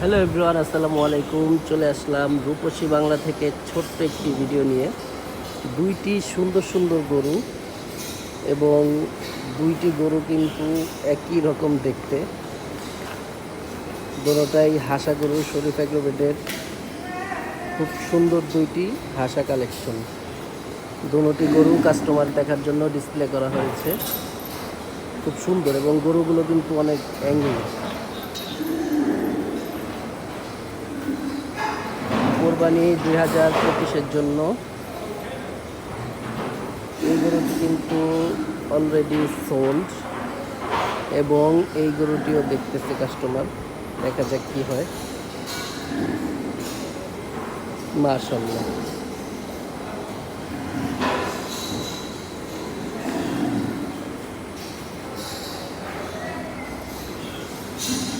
Hello everyone, আসসালামু আলাইকুম। চলে আসলাম রূপসী বাংলা থেকে ছোট্ট একটি ভিডিও নিয়ে। দুইটি সুন্দর সুন্দর গরু এবং দুইটি গরু কিন্তু একই রকম দেখতে। দুটোটাই হাসা গরু, শরীফ অ্যাগ্রোভেটের। খুব সুন্দর দুইটি হাসা কালেকশন দুটি গরু কাস্টমার দেখার জন্য ডিসপ্লে করা হয়েছে। খুব সুন্দর এবং গরুগুলো কিন্তু অনেক অ্যাঙ্গেল কোরবানি দুই হাজার পঁচিশের জন্য। এই গরুটি কিন্তু অলরেডি সোল্ড এবং এই গরুটিও দেখতেছে কাস্টমার দেখা যাক কী হয়। মাশাল্লাহ Thank